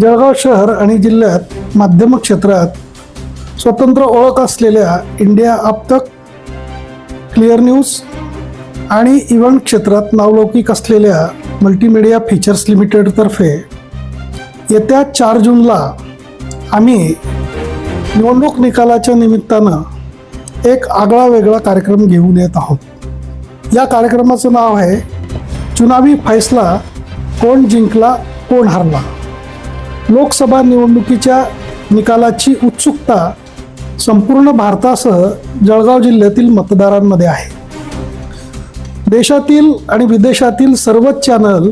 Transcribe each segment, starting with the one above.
जळगाव शहर आणि जिल्ह्यात माध्यम क्षेत्रात स्वतंत्र ओळख असलेल्या इंडिया आपतक क्लिअर न्यूज आणि इव्हेंट क्षेत्रात नावलौकिक असलेल्या मल्टीमीडिया फीचर्स लिमिटेडतर्फे येत्या चार जूनला आम्ही निवडणूक निकालाच्या निमित्तानं एक आगळा वेगळा कार्यक्रम घेऊन येत आहोत. या कार्यक्रमाचं नाव आहे चुनावी फैसला कोण जिंकला कोण हरला. लोकसभा निवडणुकीच्या निकालाची उत्सुकता संपूर्ण भारतासह जळगाव जिल्ह्यातील मतदारांमध्ये आहे. देशातील आणि विदेशातील सर्वच चॅनल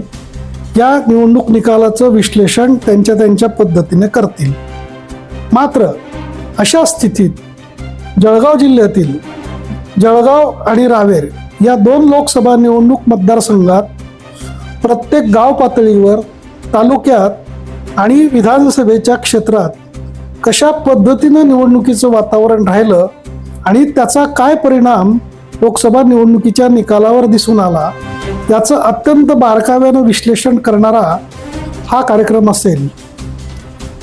या निवडणूक निकालाचं विश्लेषण त्यांच्या त्यांच्या पद्धतीने करतील. मात्र अशा स्थितीत जळगाव जिल्ह्यातील जळगाव आणि रावेर या दोन लोकसभा निवडणूक मतदारसंघात प्रत्येक गाव पातळीवर तालुक्यात आणि विधानसभेच्या क्षेत्रात कशा पद्धतीनं निवडणुकीचं वातावरण राहिलं आणि त्याचा काय परिणाम लोकसभा निवडणुकीच्या निकालावर दिसून आला याचं अत्यंत बारकाव्यानं विश्लेषण करणारा हा कार्यक्रम असेल.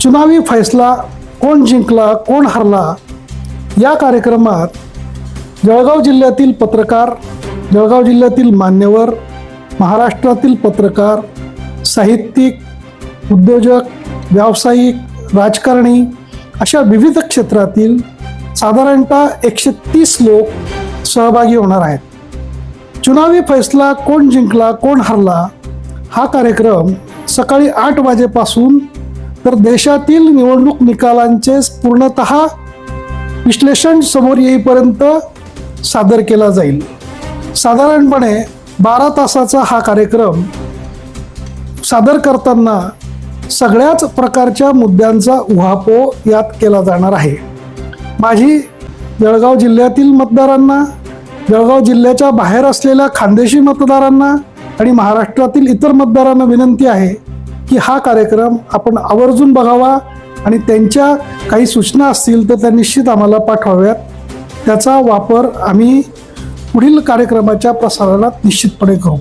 चुनावी फैसला कोण जिंकला कोण हरला या कार्यक्रमात जळगाव जिल्ह्यातील पत्रकार जळगाव जिल्ह्यातील मान्यवर महाराष्ट्रातील पत्रकार साहित्यिक उद्योजक व्यावसायिक राजकारणी अशा विविध क्षेत्रातील साधारणतः एकशे तीस लोक सहभागी होणार आहेत. चुनावी फैसला कोण जिंकला कोण हरला हा कार्यक्रम सकाळी आठ वाजेपासून तर देशातील निवडणूक निकालांचे पूर्णत विश्लेषण समोर येईपर्यंत सादर केला जाईल. साधारणपणे बारा तासाचा हा कार्यक्रम सादर करताना सगळ्याच प्रकारच्या मुद्द्यांचा उहापोह यात केला जाणार आहे. माझी जळगाव जिल्ह्यातील मतदारांना जळगाव जिल्ह्याच्या बाहेर असलेल्या खानदेशी मतदारांना आणि महाराष्ट्रातील इतर मतदारांना विनंती आहे की हा कार्यक्रम आपण आवर्जून बघावा आणि त्यांच्या काही सूचना असतील तर त्या निश्चित आम्हाला पाठवाव्यात. त्याचा वापर आम्ही पुढील कार्यक्रमाच्या प्रसारणात निश्चितपणे करू.